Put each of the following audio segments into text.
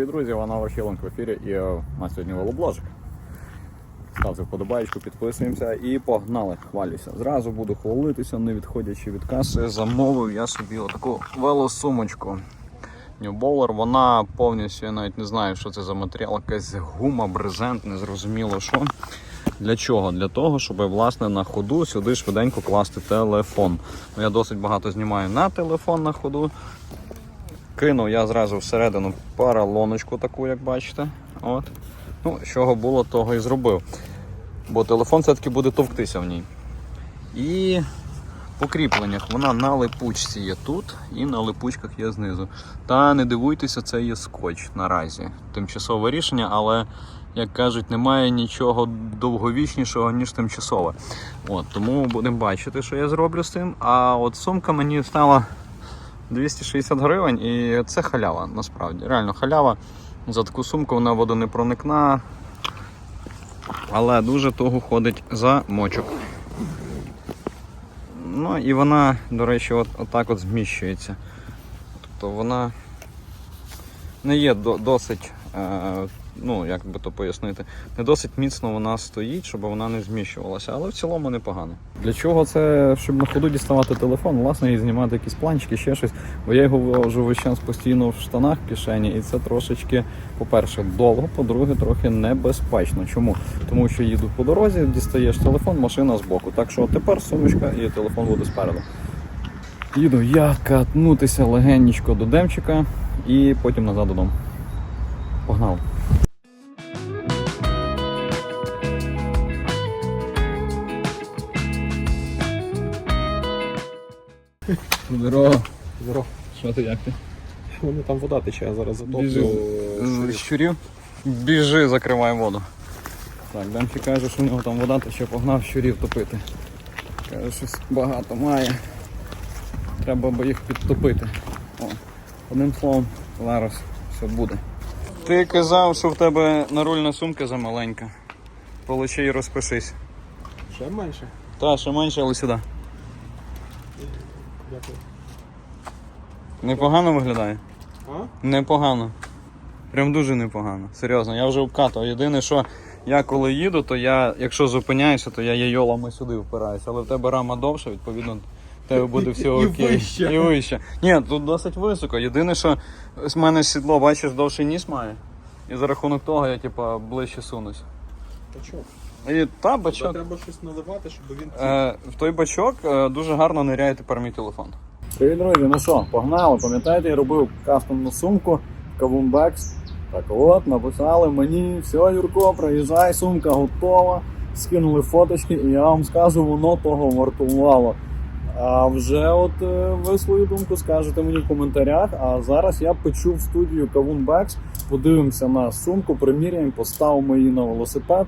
Привіт, друзі! Вона Вархіленк в ефірі і е, у нас сьогодні велобложик. Ставте вподобайку, підписуємося і погнали, хвалюся. Зразу буду хвалитися, не відходячи від каси. Замовив я собі отаку велосумочку. New Baller, вона повністю, я навіть не знаю, що це за матеріал, якась гума, брезент, незрозуміло що. Для чого? Для того, щоб власне на ходу сюди швиденько класти телефон. Ну, Я досить багато знімаю на телефон на ходу. Кинув я зразу всередину паралоночку таку, як бачите. От. Ну, чого було, того і зробив. Бо телефон все-таки буде товктися в ній. І по кріпленнях вона на липучці є тут і на липучках є знизу. Та не дивуйтеся, це є скотч наразі. Тимчасове рішення, але, як кажуть, немає нічого довговічнішого, ніж тимчасове. От, тому будемо бачити, що я зроблю з цим. А от сумка мені стала 260 гривень і це халява насправді. Реально халява. За таку сумку вона водонепроникна, але дуже того ходить за мочок. Ну і вона, до речі, от, отак от зміщується. Тобто вона не є до, досить, е, ну як би то пояснити, не досить міцно вона стоїть, щоб вона не зміщувалася, але в цілому непогано. Для чого це, щоб на ходу діставати телефон, власне, і знімати якісь планчики, ще щось. Бо я його вивожу весь час постійно в штанах в кишені, і це трошечки, по-перше, довго, по-друге, трохи небезпечно. Чому? Тому що їду по дорозі, дістаєш телефон, машина збоку. Так що тепер сумочка і телефон буде спереду. Їду я катнутися легеннічко до Демчика і потім назад додому. Погнали. Здорово. Здоров. Що ти як ти? Воно там вода тече, я зараз затоплю. З щурів? Біжи, закривай воду. Так, Демчик каже, що в нього там вода тече, погнав щурів топити. Каже, щось багато має. Треба би їх підтопити. О, одним словом, зараз все буде. Ти казав, що в тебе нарульна сумка замаленька. Получи і розпишись. Ще менше? Та, ще менше, але сюди. Дякую. Непогано виглядає? А? Непогано. Прям дуже непогано. Серйозно, я вже обкатав. Єдине, що я коли їду, то я, якщо зупиняюся, то я яйолами сюди впираюся. Але в тебе рама довша, відповідно, в тебе буде все І окей. вище. І вище. Ні, тут досить високо. Єдине, що з мене сідло, бачиш, довший ніс має. І за рахунок того я типа ближче сунусь. Бачок. І та бачок. треба щось наливати, щоб він Е, в той бачок е, дуже гарно ниряє тепер мій телефон. Привіт, друзі, ну що, погнали. Пам'ятаєте, я робив кастомну сумку Kavun Так от, написали мені, все, Юрко, приїжджай, сумка готова. Скинули фоточки, і я вам скажу, воно того вартувало. А вже от е, ви свою думку скажете мені в коментарях. А зараз я печу в студію Kavun подивимося на сумку, приміряємо, поставимо її на велосипед.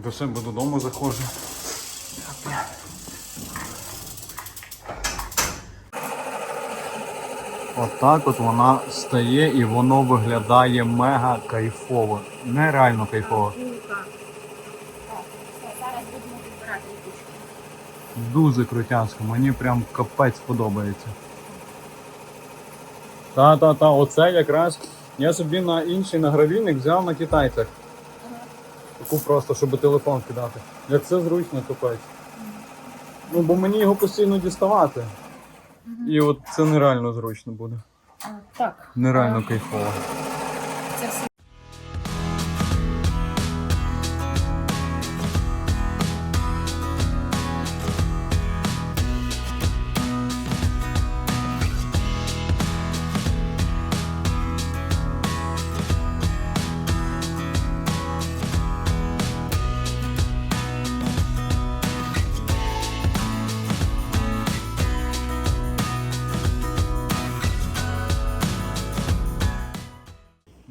Як до себе додому заходжу. Отак от вона стає і воно виглядає мега кайфово. Нереально кайфово. Зараз будемо підбирати. Дуже крутянсько, мені прям капець подобається. Та-та-та, оце якраз я собі на інший награвільник взяв на китайцях. Таку просто, щоб телефон кидати. Як це зручно капець. Ну, бо мені його постійно діставати. І от це нереально зручно буде. А, Так. Нереально кайфово. Це все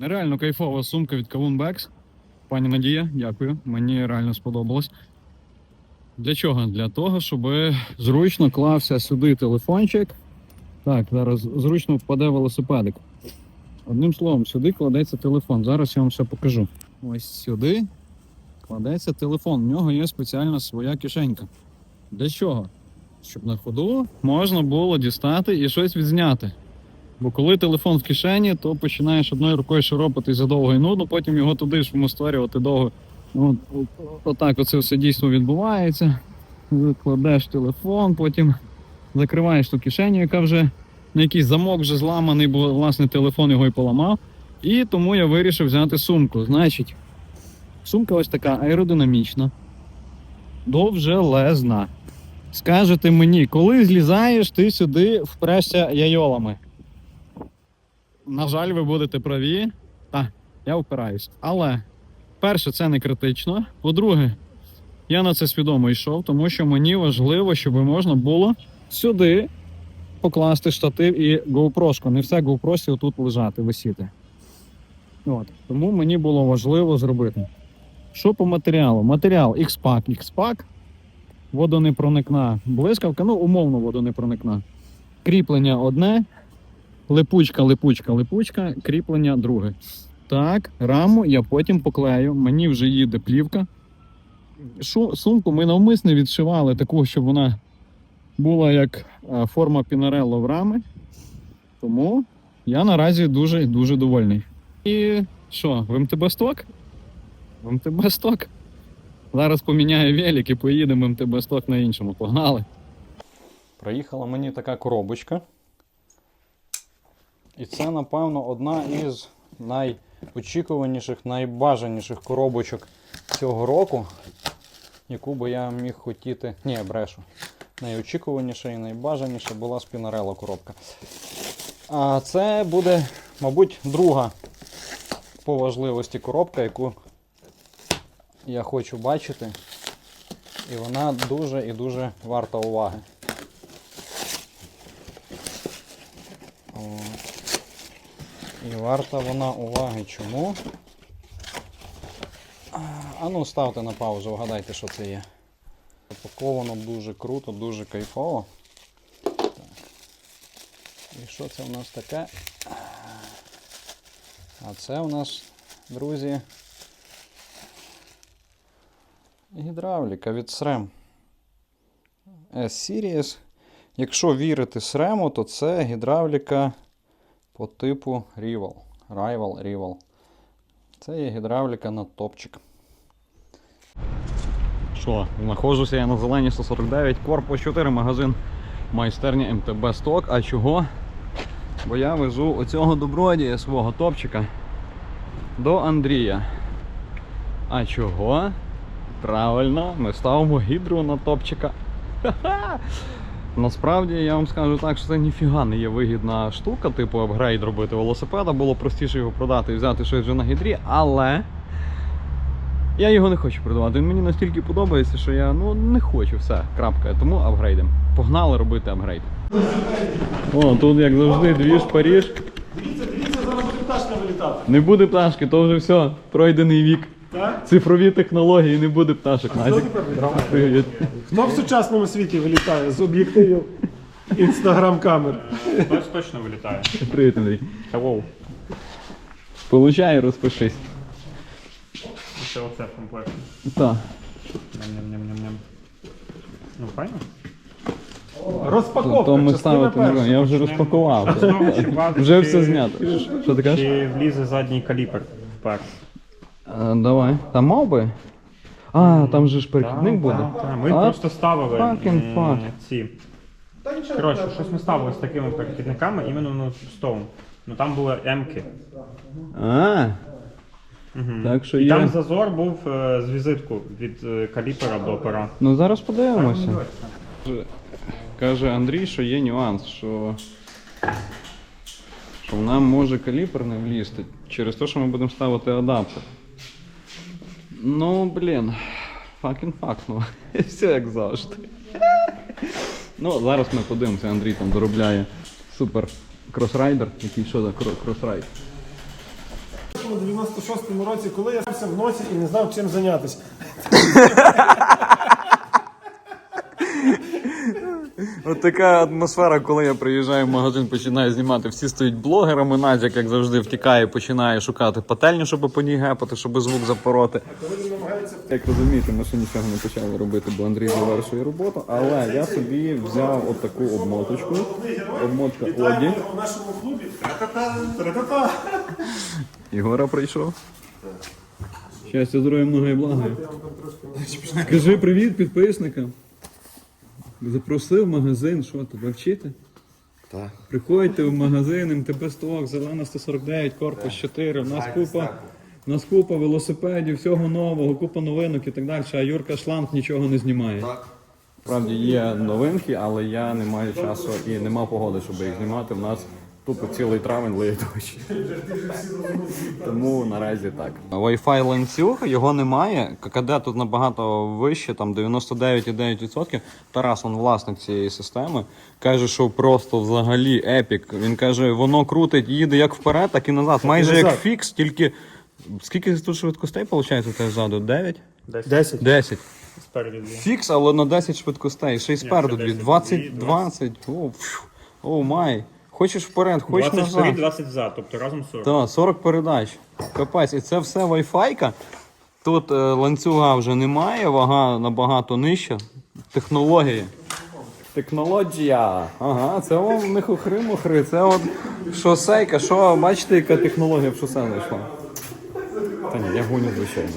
Нереально кайфова сумка від Kavun Bags. Пані Надія, дякую. Мені реально сподобалось. Для чого? Для того, щоб зручно клався сюди телефончик. Так, зараз зручно впаде велосипедик. Одним словом, сюди кладеться телефон. Зараз я вам все покажу. Ось сюди кладеться телефон. В нього є спеціальна своя кишенька. Для чого? Щоб на ходу можна було дістати і щось відзняти. Бо коли телефон в кишені, то починаєш одною рукою шаропати задовго і нудно, потім його туди ж створювати довго. Ну, от- отак оце все дійсно відбувається. Кладеш телефон, потім закриваєш ту кишеню, яка вже на якийсь замок вже зламаний, бо власне телефон його і поламав. І тому я вирішив взяти сумку. Значить, сумка ось така аеродинамічна, довжелезна. Скажете мені, коли злізаєш, ти сюди впрешся яйолами. На жаль, ви будете праві. Так, я впираюсь. Але, перше, це не критично. По-друге, я на це свідомо йшов, тому що мені важливо, щоб можна було сюди покласти штатив і GoPro. Не все GoPro тут лежати, висіти. От. Тому мені було важливо зробити. Що по матеріалу? Матеріал X-Pack. X-Pack, водонепроникна блискавка, ну, умовно водонепроникна. Кріплення одне, липучка, липучка, липучка, кріплення друге. Так, раму я потім поклею. Мені вже їде плівка. Шу, сумку ми навмисно відшивали таку, щоб вона була як е, форма Пінарелло в рами. Тому я наразі дуже дуже довольний. І що, в МТБ сток? В МТБ сток. Зараз поміняю велик і поїдемо в МТБ сток на іншому. Погнали. Приїхала мені така коробочка. І це, напевно, одна із найочікуваніших, найбажаніших коробочок цього року, яку би я міг хотіти. Ні, брешу. Найочікуваніша і найбажаніша була спінарела коробка. А це буде, мабуть, друга по важливості коробка, яку я хочу бачити. І вона дуже і дуже варта уваги. От. І варта вона уваги чому? А, А ну ставте на паузу, вгадайте, що це є. Запаковано дуже круто, дуже кайфово. Так. І що це у нас таке? А це у нас, друзі, гідравліка від SRAM. S-Series. Якщо вірити SRAM, то це гідравліка по типу Rival. Rival, Rival. Це є гідравліка на топчик. Що, знаходжуся я на зеленій 149, корпус 4, магазин майстерня МТБ Сток. А чого? Бо я везу оцього добродія свого топчика до Андрія. А чого? Правильно, ми ставимо гідру на топчика. Ха-ха! Насправді я вам скажу так, що це ніфіга не є вигідна штука, типу апгрейд робити велосипеда, було простіше його продати і взяти щось вже на гідрі, але я його не хочу продавати. Він мені настільки подобається, що я ну не хочу все. Крапка. Тому апгрейдим. Погнали робити апгрейд. О, тут як завжди двіж Паріж. Дивіться, дивіться, зараз буде пташка вилітати. Не буде пташки, то вже все, пройдений вік. Так? Цифрові технології, не буде пташок. Назік. Привіт. Хто в сучасному світі вилітає з об'єктивів інстаграм-камер? Хтось точно вилітає. Привіт, Андрій. Hello. Получай розпишись. Це оце в комплекті. Так. Ням-ням-ням-ням-ням. Ну, файно. Розпаковка. То ми частина ставити не перша. Я вже розпакував. Знову чи бати, Вже чи- все знято. Що ти кажеш? Чи влізе задній каліпер вперед? А, давай. Там мав би? А, там же ж перехідник буде. Так, так. Ми А, просто ставили fucking м, fuck. ці. Та нічого, Коротше, щось ми ставили з такими перехідниками, іменно на стовом. Ну там були М-ки. А, Мгм. так що І там є. зазор був е, з візитку від е, каліпера до пера. Ну зараз подивимося. Каже Андрій, що є нюанс, що, що нам може каліпр не влізти через те, що ми будемо ставити адаптер. Ну, блін, факін факт, ну. Все як завжди. Ну, зараз ми подивимося, Андрій там доробляє супер кросрайдер, який що за кросрайд. кросрайд. 96-му році, коли я стався в носі і не знав, чим зайнятися. От така атмосфера, коли я приїжджаю в магазин, починаю знімати. Всі стоять блогерами. Надя, як завжди, втікає, починає шукати пательню, щоб по ній гепати, щоб звук запороти. Коли він намагається Як розумієте, ми ще нічого не почали робити, бо Андрій завершує роботу. Але я собі взяв от таку обмоточку. Обмотка Оді. в нашому клубі. Ігора прийшов. Щастя, здоров'я, много і блага. Скажи привіт підписникам. Запросив в магазин, що тебе вчити? Так. Приходьте в магазин, МТБ Сток, Зелена 149, корпус 4. У нас купа, у нас купа велосипедів, всього нового, купа новинок і так далі. А Юрка Шланг нічого не знімає. Справді є новинки, але я не маю часу і нема погоди, щоб їх знімати. У нас тупо цілий травень лиє дощ. Тому наразі так. Wi-Fi ланцюг, його немає. ККД тут набагато вище, там 99,9%. Тарас, он власник цієї системи, каже, що просто взагалі епік. Він каже, воно крутить, їде як вперед, так і назад. Майже як фікс, тільки скільки тут швидкостей виходить у тебе ззаду? 9? 10. 10. Спереду. Фікс, але на 10 швидкостей. Ще й спереду ще дві. 10, 20, 20. 20. О, пф, о май. Хочеш вперед, хочеш 20 вперед, назад. 20 взад, тобто разом 40. Так, 40 передач. Капець, і це все Wi-Fi. Тут е, ланцюга вже немає, вага набагато нижча. Технології. Технологія. Ага, це вам не хухри-мухри, це от шосейка. Що, бачите, яка технологія в шосе знайшла? Та ні, я гоню, звичайно.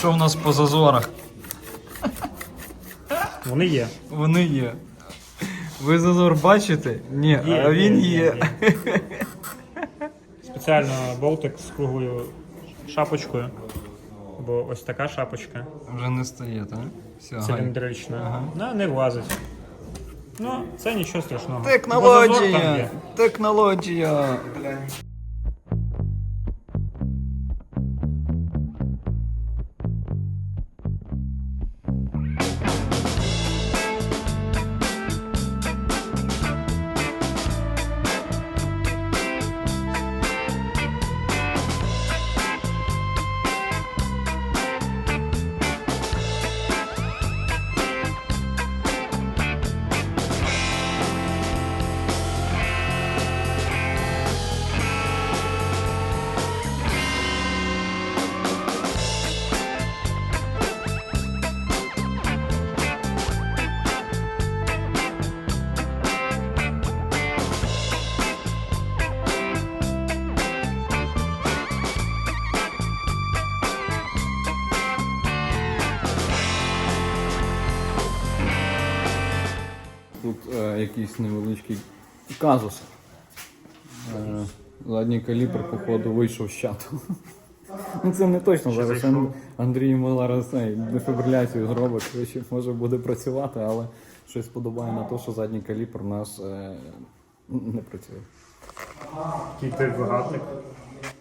Що в нас по зазорах? Вони є. Вони є. Ви зазор бачите? Ні, Є, а він є, є. є, Спеціально болтик з круглою шапочкою. Бо ось така шапочка Вже не стає, так? Циліндрична. Вона не влазить. Ну, це нічого страшного. Зазор Технологія! є. Тут е, якийсь невеличкий казус. Е, задній калібр, походу, вийшов з чату. Ну це не точно зараз. Андрій цей, дефібриляцію зробить, коротше, може буде працювати, але щось подобає на те, що задній калібр у нас е, не працює. Який той вигадник,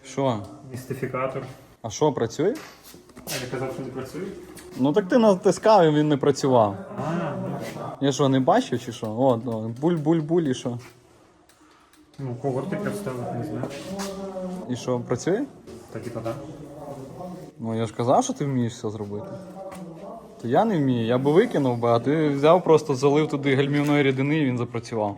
Що? містифікатор. А що, працює? А я казав, що не працює? Ну так ти натискав і він не працював. Я що, не бачив чи що? О, буль-буль-буль і що? Ну, кого ти представив, не знаю. І що, працює? Та типа так. Ну я ж казав, що ти вмієш все зробити. То я не вмію, я би викинув би, а ти взяв просто залив туди гальмівної рідини і він запрацював.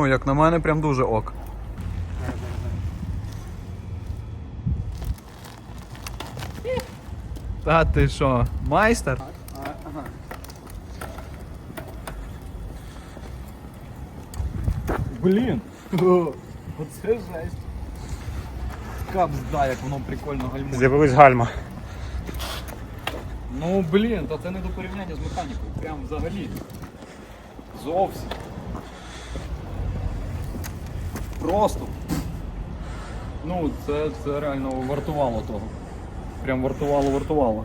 Ну, як на мене, прям дуже ок. Та ти що, майстер? Блін, оце жесть. Така бзда, як воно прикольно гальмує. З'явились гальма. Ну блін, то це не до порівняння з механікою. Прям взагалі. Зовсім. Просто. Ну, це, це реально вартувало того. Прям вартувало, вартувало.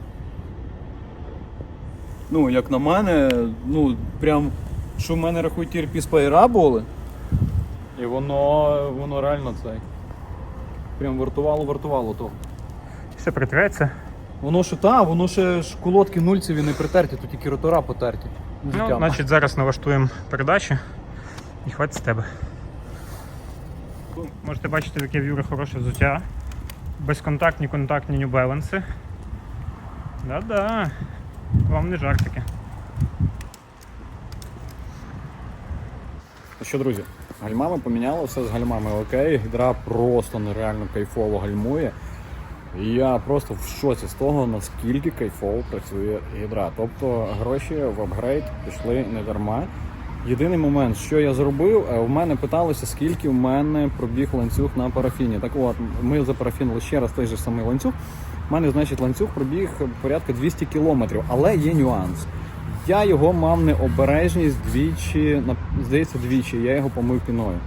Ну, як на мене, ну, прям, що в мене рахують ті піспайра були. І воно, воно реально цей. Прям вартувало, вартувало того. Все притреться. Воно ще та, воно ще ж колодки нульцеві не притерті, тут тільки ротора потерті. Ну, Життя. значить, зараз налаштуємо передачі і хватить з тебе. Можете бачити, яке в Юри хороше взуття. Безконтактні, контактні New Balance. Да-да. Вам не жартики. Ну що, друзі, гальмами поміняли, все з гальмами окей. Гідра просто нереально кайфово гальмує. І я просто в шоці з того, наскільки кайфово працює гідра. Тобто гроші в апгрейд пішли не дарма. Єдиний момент, що я зробив, е, в мене питалося, скільки в мене пробіг ланцюг на парафіні. Так от, ми запарафінили ще раз той же самий ланцюг. У мене, значить, ланцюг пробіг порядка 200 кілометрів, але є нюанс. Я його мав необережність двічі, здається, двічі. Я його помив піною.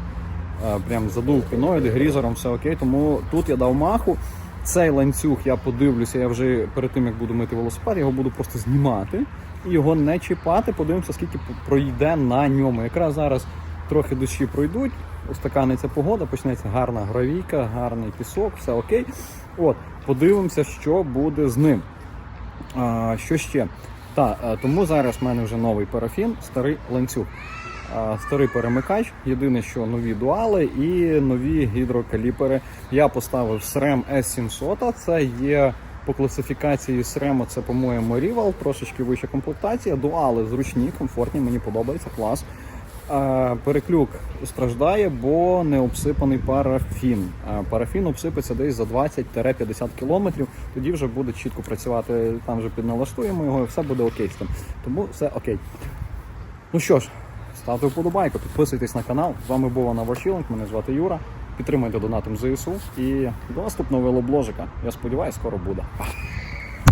Е, Прям задув піною, дегрізером, все окей. Тому тут я дав маху. Цей ланцюг я подивлюся, я вже перед тим як буду мити велосипед, його буду просто знімати його не чіпати. Подивимося, скільки пройде на ньому. Якраз зараз трохи дощі пройдуть, устаканиться погода, почнеться гарна гравійка, гарний пісок, все окей. От, подивимося, що буде з ним. А, що ще? Так, е, тому зараз в мене вже новий парафін, старий ланцюг. Старий перемикач, єдине, що нові дуали і нові гідрокаліпери. Я поставив SRAM S700, це є по класифікації SRAM, це, по-моєму, Rival, трошечки вища комплектація. Дуали зручні, комфортні, мені подобається, клас. Переклюк страждає, бо не обсипаний парафін. Парафін обсипеться десь за 20-50 кілометрів. Тоді вже буде чітко працювати. Там вже підналаштуємо його, і все буде окей з тим. Тому все окей. Ну що ж, ставте вподобайку, підписуйтесь на канал. З вами був Анна Варчіленк, мене звати Юра. Підтримайте донатом ЗСУ і до наступного велобложика. Я сподіваюся, скоро буде.